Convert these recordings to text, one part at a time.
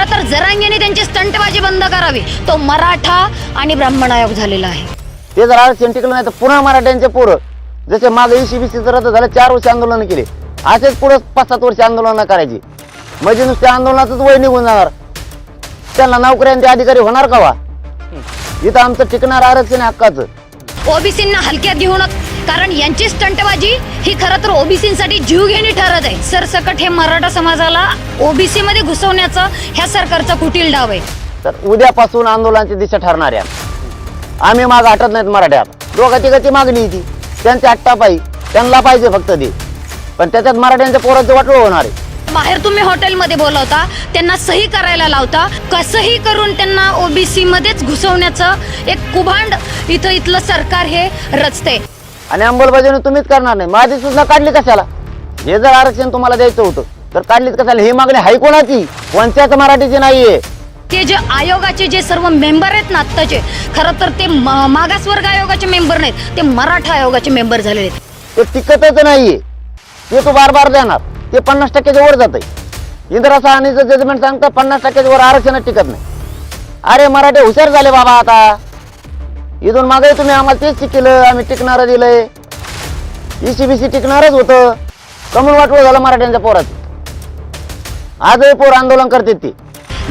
खरं तर जरांगीने त्यांची स्टंटबाजी बंद करावी. तो मराठा आणि ब्राह्मण आयोग झालेला आहे. ते जर आरक्षण टिकलं नाही तर पुन्हा मराठ्यांचे पोरं. जसे मागे ईसीबीसी रद्द झालं चार वर्ष आंदोलन केले. असेच पुढे पाच सात वर्ष आंदोलन करायची. म्हणजे नुसत्या आंदोलनातच वय निघून जाणार. त्यांना नोकऱ्यांचे अधिकारी होणार का वा इथं आमचं टिकणार आरक्षण हक्काचं. ओबीसींना हलक्यात घेऊ नका कारण यांची स्टंटबाजी ही खरं तर ओबीसींसाठी जीवघेणी ठरत आहे. सरसकट हे मराठा समाजाला ओबीसी मध्ये घुसवण्याचं ह्या सरकारचा कुटील डाव आहे. तर उद्यापासून आंदोलनाची दिशा ठरणार आहे. आम्ही माग हटत नाहीत मराठ्यात. दोघा तिघाची मागणी ती. त्यांचे आट्टा पाहिजे त्यांना पाहिजे फक्त ते. पण त्याच्यात मराठ्यांच्या पोराचं वाटलं होणार आहे. बाहेर तुम्ही हॉटेलमध्ये बोलवता त्यांना सही करायला लावता कसंही करून त्यांना ओबीसी मध्येच घुसवण्याचं एक कुभांड इथं इथलं सरकार हे रचते आणि अंमलबजावणी तुम्हीच करणार नाही. माझी सूचना काढली कशाला? हे जर आरक्षण तुम्हाला द्यायचं होतं तर काढलीच कशाला? ही मागणी हाय कोणाची? कोणत्याच मराठीची नाहीये. ते जे आयोगाचे जे सर्व मेंबर आहेत ना आत्ताचे खरं तर ते मा- मागासवर्ग आयोगाचे मेंबर नाहीत ते मराठा आयोगाचे मेंबर झालेले आहेत. ते टिकतच नाहीये. ते तू बार बार देणार. ते पन्नास टक्क्याच्या वर जात आहे इंदिरा सहानीचं जजमेंट सांगतं पन्नास टक्क्याच्या वर आरक्षणच टिकत नाही. अरे मराठे हुशार झाले बाबा आता. इथून मागे तुम्ही आम्हाला तेच शिकलं आम्ही टिकणारं दिलंय. ईसीबीसी टिकणारच होतं. कमून वाटवं झालं मराठ्यांच्या पोराचं आजही पोर आंदोलन करते ती.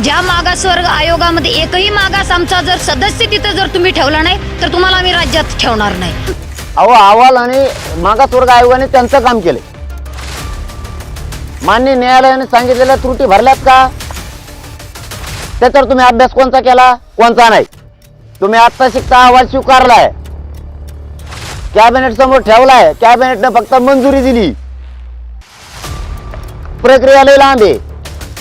ज्या मागासवर्ग आयोगामध्ये एकही मागास आमचा जर सदस्य तिथं जर तुम्ही ठेवला नाही तर तुम्हाला आम्ही राज्यात ठेवणार नाही. अहो अहवाल आणि मागासवर्ग आयोगाने त्यांचं काम केले मान्य न्यायालयाने सांगितलेल्या त्रुटी भरल्यात का? त्याच्यावर तुम्ही अभ्यास कोणता केला कोणता नाही? तुम्ही आत्ता शिकता अहवाल स्वीकारलाय. कॅबिनेट समोर ठेवलाय. कॅबिनेटनं फक्त मंजुरी दिली. प्रक्रिया लई लांब आहे.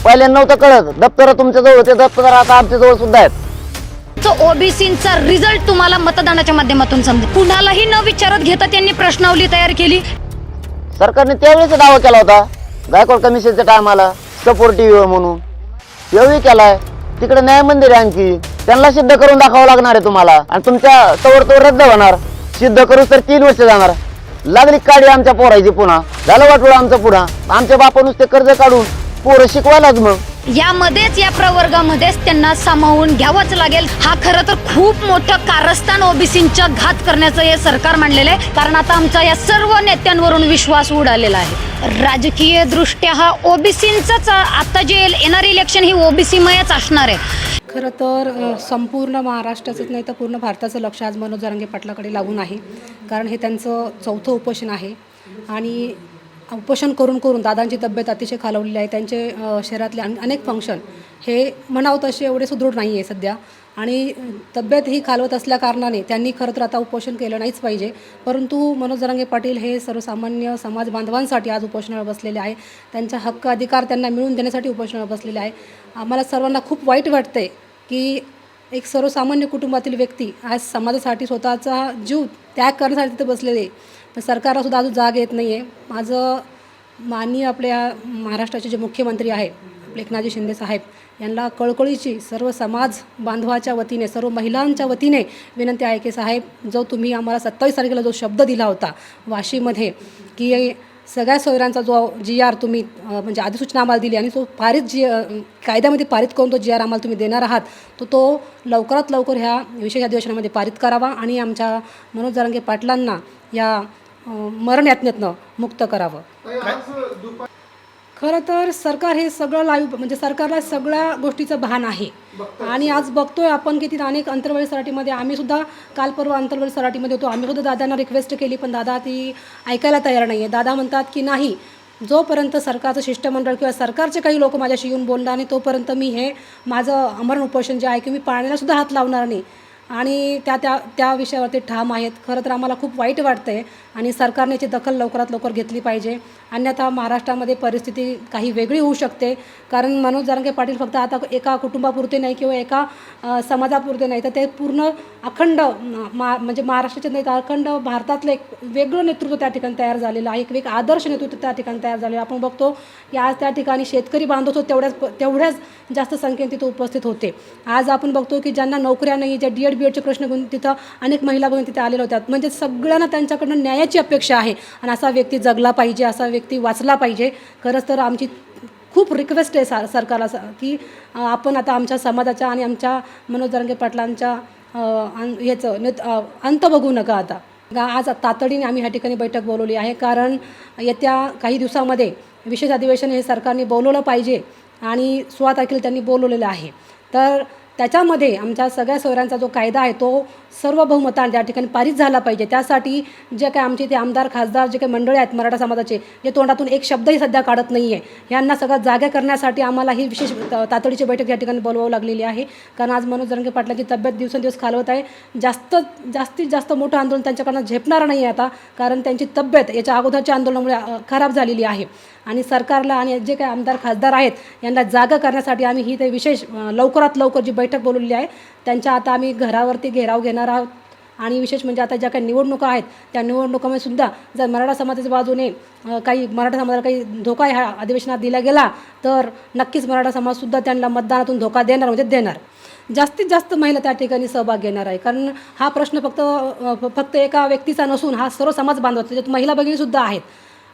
पहिले नव्हतं कळत. दप्तर तुमच्या जवळ होते दप्तर आता आमच्या जवळ सुद्धा आहेत. ओबीसीचा रिझल्ट तुम्हाला मतदानाच्या माध्यमातून समजेल. कुणालाही न विचारत घेता त्यांनी प्रश्नावली तयार केली. सरकारने त्यावेळेस दावा केला होता. गायकवाड कमिशनच्या टायमाला सपोर्टिव्ह म्हणून. यावेळी केलाय. तिकडे न्याय मंदिर आहे आणखी. त्यांना सिद्ध करून दाखवावं लागणार आहे तुम्हाला. आणि तुमच्या तोवर तो रद्द होणार. सिद्ध करू तर तीन वर्ष जाणार. लागली काडी आमच्या पोरायची पुन्हा. झालं वाटलं आमचं पुन्हा आमच्या बापा नुसते कर्ज काढून पोरं शिकवायलाच मग. यामध्येच या प्रवर्गामध्येच त्यांना सामावून घ्यावंच लागेल. हा खरं तर खूप मोठं कारस्थान ओबीसींच्या घात करण्याचं हे सरकार मांडलेलं आहे. कारण आता आमचा या सर्व नेत्यांवरून विश्वास उडालेला आहे. राजकीय दृष्ट्या हा ओबीसींचाच आता जे येणारी इलेक्शन ही ओबीसीमयच असणार आहे. खरं तर संपूर्ण महाराष्ट्राचंच नाही तर पूर्ण भारताचं लक्ष आज मनोज जरांगे पाटलाकडे लागून आहे. कारण हे त्यांचं चौथं उपोषण आहे. आणि उपोषण करून करून दादांची तब्येत अतिशय खालवलेली आहे. त्यांचे शहरातले अन- अनेक फंक्शन हे म्हणावं तसे एवढे सुदृढ नाही आहे सध्या. आणि तब्येत ही खालवत असल्या कारणाने त्यांनी खरं तर आता उपोषण केलं नाहीच पाहिजे. परंतु मनोज जरांगे पाटील हे सर्वसामान्य समाज बांधवांसाठी आज उपोषणावर बसलेले आहे. त्यांचा हक्क अधिकार त्यांना मिळवून देण्यासाठी उपोषणावर बसलेले आहे. आम्हाला सर्वांना खूप वाईट वाटते की एक सर्वसामान्य कुटुंबातील व्यक्ती आज समाजासाठी स्वतःचा जीव त्याग करण्यासाठी तिथे बसलेले आहे. पण सरकारला सुद्धा अजून जाग येत नाही आहे माझं माननीय आपल्या महाराष्ट्राचे जे मुख्यमंत्री आहे आपले एकनाथजी शिंदे साहेब यांना कळकळीची सर्व समाज बांधवाच्या वतीने सर्व महिलांच्या वतीने विनंती आहे की साहेब जो तुम्ही आम्हाला सत्तावीस तारखेला जो शब्द दिला होता वाशीमध्ये की सगळ्या सोयऱ्यांचा जो जी आर तुम्ही म्हणजे अधिसूचना आम्हाला दिली आणि तो पारित जी कायद्यामध्ये पारित करून तो जी आर आम्हाला तुम्ही देणार आहात तर तो लवकरात लवकर ह्या विशेष अधिवेशनामध्ये पारित करावा आणि आमच्या मनोज जरांगे पाटलांना या मरण यातनेतनं मुक्त करावं. खरं तर सरकार हे सगळं लाईव्ह म्हणजे सरकारला सगळ्या गोष्टीचं भान आहे. आणि आज बघतोय आपण की तिथं अनेक अंतर्वेळी सराटीमध्ये आम्ही सुद्धा काल परवा अंतर्वेळी सराटीमध्ये होतो. आम्ही सुद्धा दादांना रिक्वेस्ट केली पण दादा ती ऐकायला तयार नाही आहे दादा म्हणतात की नाही जोपर्यंत सरकारचं शिष्टमंडळ किंवा सरकारचे काही लोक माझ्याशी येऊन बोलणार नाही तोपर्यंत मी हे माझं अमरण उपोषण जे आहे की मी पाळण्याला सुद्धा हात लावणार नाही. आणि त्या त्या त्या विषयावरती ठाम आहेत. खरं तर आम्हाला खूप वाईट वाटतं आहे आणि सरकारने याची दखल लवकरात लवकर घेतली पाहिजे. अन्यथा महाराष्ट्रामध्ये परिस्थिती काही वेगळी होऊ शकते. कारण मनोज जारंगे पाटील फक्त आता एका कुटुंबापुरते नाही किंवा एका समाजापुरते नाही. तर ते पूर्ण अखंड मा म्हणजे महाराष्ट्राचे नाही तर अखंड भारतातलं एक वेगळं नेतृत्व त्या ठिकाणी तयार झालेलं आहे. एक वेग आदर्श नेतृत्व त्या ठिकाणी तयार झालेलं आपण बघतो की आज त्या ठिकाणी शेतकरी बांधव तेवढ्याच तेवढ्याच जास्त संख्येने तिथं उपस्थित होते. आज आपण बघतो की ज्यांना नोकऱ्या नाही ज्या डी एड बी एडचे प्रश्न घेऊन तिथं अनेक महिला बघून तिथे आलेल्या होत्या. म्हणजे सगळ्यांना त्यांच्याकडनं न्यायाची अपेक्षा आहे. आणि असा व्यक्ती जगला पाहिजे असा व्यक्ती वाचला पाहिजे. खरंच तर आमची खूप रिक्वेस्ट आहे सा सरकारला की आपण आता आमच्या समाजाच्या आणि आमच्या मनोज दरंगे पाटलांच्या याचं नेत अंत बघू नका आता. गा- आज तातडीने आम्ही ह्या ठिकाणी बैठक बोलवली आहे. कारण येत्या काही दिवसामध्ये विशेष अधिवेशन हे सरकारने बोलवलं पाहिजे आणि सोळा तारखेला त्यांनी बोलवलेलं आहे. तर त्याच्यामध्ये आमच्या सगळ्या सोयऱ्यांचा जो कायदा आहे तो सर्व बहुमताने त्या ठिकाणी पारित झाला पाहिजे. त्यासाठी जे काय आमचे ते आमदार खासदार जे काही मंडळी आहेत मराठा समाजाचे जे तोंडातून एक शब्दही सध्या काढत नाही आहे यांना सगळं जागा करण्यासाठी आम्हाला ही विशेष तातडीची बैठक या ठिकाणी बोलवावं लागलेली आहे. कारण आज मनोज जरंगे पाटलांची तब्येत दिवसेंदिवस खालवत आहे. जास्त जास्तीत जास्त मोठं आंदोलन त्यांच्याकडनं झेपणार नाही आहे आता कारण त्यांची तब्येत याच्या अगोदरच्या आंदोलनामुळे खराब झालेली आहे. आणि सरकारला आणि जे काही आमदार खासदार आहेत यांना जागा करण्यासाठी आम्ही ही ते विशेष लवकरात लवकर जी बैठक बोलवलेली आहे त्यांच्या आता आम्ही घरावरती घेराव घेणार आहोत. आणि विशेष म्हणजे आता ज्या काही निवडणुका आहेत त्या निवडणुकामध्ये सुद्धा जर मराठा समाजाच्या बाजूने काही मराठा समाजाला काही धोका ह्या अधिवेशनात दिला गेला तर नक्कीच मराठा समाजसुद्धा त्यांना मतदानातून धोका देणार म्हणजे देणार. जास्तीत जास्त महिला त्या ठिकाणी सहभाग घेणार आहे. कारण हा प्रश्न फक्त फक्त एका व्यक्तीचा नसून हा सर्व समाज बांधवाचा त्याच्यात महिला भगिनीसुद्धा आहेत.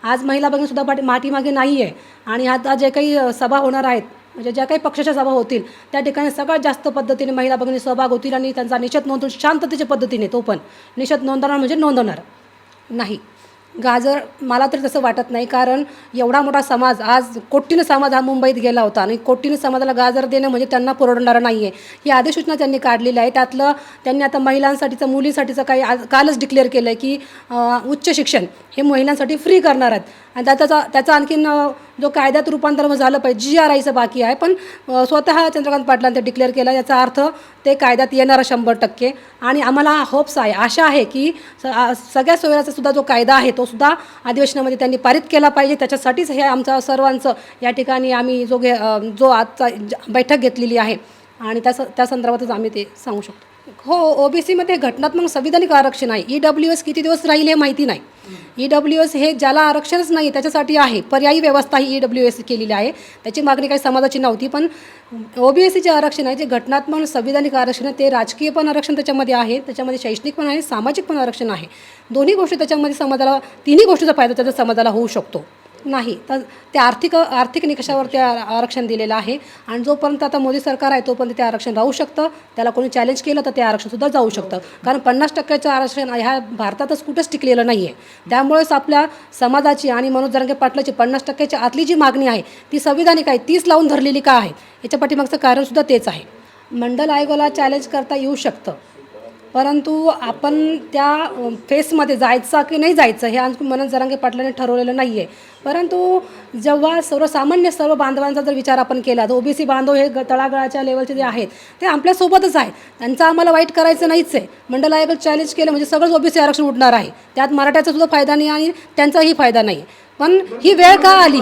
आज महिला भगिनीसुद्धा पाठी माठीमागे नाही आहे आणि आता जे काही सभा होणार आहेत म्हणजे ज्या काही पक्षाच्या सभा होतील त्या ठिकाणी सगळ्यात जास्त पद्धतीने महिला भगिनी सहभाग होतील आणि त्यांचा निषेध नोंदवून शांततेच्या पद्धतीने तो पण निषेध नोंदवणार म्हणजे नोंदवणार. नाही. गाजर मला तरी तसं वाटत नाही कारण एवढा मोठा समाज आज कोट्टीनं समाज हा मुंबईत गेला होता आणि कोट्टीनं समाजाला गाजर देणं म्हणजे त्यांना परवडणारं नाही आहे ही अधिसूचना त्यांनी काढलेली आहे. त्यातलं त्यांनी आता महिलांसाठीचं मुलींसाठीचं काही आज कालच डिक्लेअर केलं आहे की उच्च शिक्षण हे महिलांसाठी फ्री करणार आहेत. आणि त्याचा त्याचा आणखीन जो कायद्यात रूपांतर झालं पाहिजे जी आर आयचं बाकी आहे. पण स्वतः चंद्रकांत पाटलांनी ते डिक्लेअर केलं याचा अर्थ ते कायद्यात येणार शंभर टक्के. आणि आम्हाला होप्स आहे आशा आहे की स- सगळ्या सोयऱ्याचा सुद्धा जो कायदा आहे तो सुद्धा अधिवेशनामध्ये त्यांनी पारित केला पाहिजे. त्याच्यासाठीच हे आमचं सर्वांचं या ठिकाणी आम्ही जो घे जो आजचा बैठक घेतलेली आहे. आणि त्या स- त्या संदर्भातच आम्ही ते सांगू शकतो. हो ओबीसीमध्ये घटनात्मक संविधानिक आरक्षण आहे. ई डब्ल्यू एस किती दिवस राहील हे माहिती नाही. ई डब्ल्यू एस हे ज्याला आरक्षणच नाही त्याच्यासाठी आहे. पर्यायी व्यवस्था ही ई डब्ल्यू एस केलेली आहे. त्याची मागणी काही समाजाची नव्हती पण ओबीएससी जे आरक्षण आहे जे घटनात्मक संविधानिक आरक्षण आहे ते राजकीय पण आरक्षण त्याच्यामध्ये आहे त्याच्यामध्ये शैक्षणिक पण आहे सामाजिक पण आरक्षण आहे. दोन्ही गोष्टी त्याच्यामध्ये समाजाला तिन्ही गोष्टीचा फायदा त्याचा समाजाला होऊ शकतो. नाही. तर ते आर्थिक आर्थिक निकषावर ते आरक्षण दिलेलं आहे. आणि जोपर्यंत आता मोदी सरकार आहे तोपर्यंत ते आरक्षण राहू शकतं. त्याला कोणी चॅलेंज केलं तर ते आरक्षणसुद्धा जाऊ शकतं. कारण पन्नास टक्क्याचं आरक्षण ह्या भारतातच कुठंच टिकलेलं नाही आहे त्यामुळेच आपल्या समाजाची आणि मनोज जरंगे पाटलाची पन्नास टक्क्याच्या आतली जी मागणी आहे ती संविधानिक आहे तीच लावून धरलेली का आहे? याच्या पाठीमागचं कारणसुद्धा तेच आहे. मंडल आयोगाला चॅलेंज करता येऊ शकतं. परंतु आपण त्या फेसमध्ये जायचं की नाही जायचं हे आज मनन जरांगे पाटलाने ठरवलेलं नाही आहे परंतु जेव्हा सर्वसामान्य सर्व बांधवांचा जर विचार आपण केला तर ओबीसी बांधव हे ग लेवलचे जे आहेत ते आपल्यासोबतच आहेत त्यांचा आम्हाला वाईट करायचं नाहीच आहे. मंडल आयोगात चॅलेंज केलं म्हणजे सगळंच ओबीसी आरक्षण उठणार आहे. त्यात मराठ्याचा सुद्धा फायदा नाही आणि त्यांचाही फायदा नाही पण ही वेळ का आली?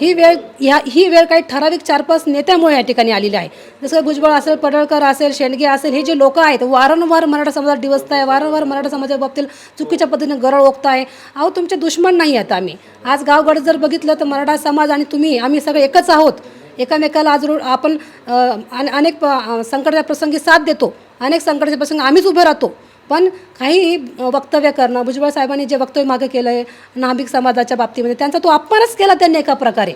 ही वेळ ह्या ही वेळ काही ठराविक चार पाच नेत्यामुळे या ठिकाणी आलेली आहे. जसं भुजबळ असेल पडळकर असेल शेंडगे असेल हे जे लोक आहेत वारंवार मराठा समाजात डिवसताय वारंवार मराठा समाजाच्या बाबतीत चुकीच्या पद्धतीने गरळ ओकताय. अहो तुमचे दुश्मन नाही आहेत आम्ही. आज गावगड जर बघितलं तर मराठा समाज आणि तुम्ही आम्ही सगळे एकच आहोत. एकामेकाला आज रो- आपण अनेक प- संकटाच्या प्रसंगी साथ देतो. अनेक संकटाच्या प्रसंगी आम्हीच उभे राहतो. पण काही वक्तव्य करणं भुजबळ साहेबांनी जे वक्तव्य मागे केलं आहे नाभिक समाजाच्या बाबतीमध्ये त्यांचा तो अपमानच केला त्यांनी एका प्रकारे.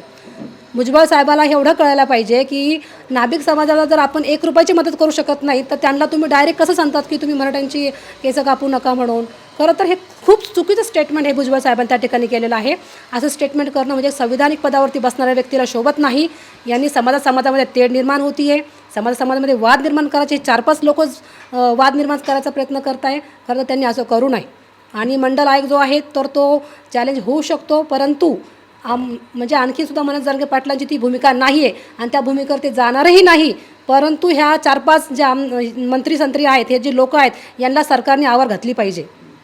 भुजबळ साहेबाला एवढं कळायला पाहिजे की नाभिक समाजाला जर आपण एक रुपयाची मदत करू शकत नाही तर त्यांना तुम्ही डायरेक्ट कसं सांगतात की तुम्ही मराठ्यांची केसं कापू नका म्हणून? खरं तर हे खूप चुकीचं स्टेटमेंट हे भुजबळ साहेबांनी त्या ठिकाणी केलेलं आहे. असं स्टेटमेंट करणं म्हणजे संविधानिक पदावरती बसणाऱ्या व्यक्तीला शोभत नाही. यांनी समाजा समाजामध्ये तेढ निर्माण होती आहे समाज समाजामध्ये वाद निर्माण करायचे चार पाच लोकच वाद निर्माण करायचा प्रयत्न करताय खरं तर त्यांनी असं करू नये. आणि मंडल आयोग जो आहे तर तो चॅलेंज होऊ शकतो परंतु आम म्हणजे आणखी सुद्धा मनोज जरगे पाटलांची ती भूमिका नाही आहे आणि त्या भूमिकेवर ते जाणारही नाही. परंतु ह्या चार पाच जे आम मंत्री संत्री आहेत हे जे लोक आहेत यांना सरकारने आवर घातली पाहिजे.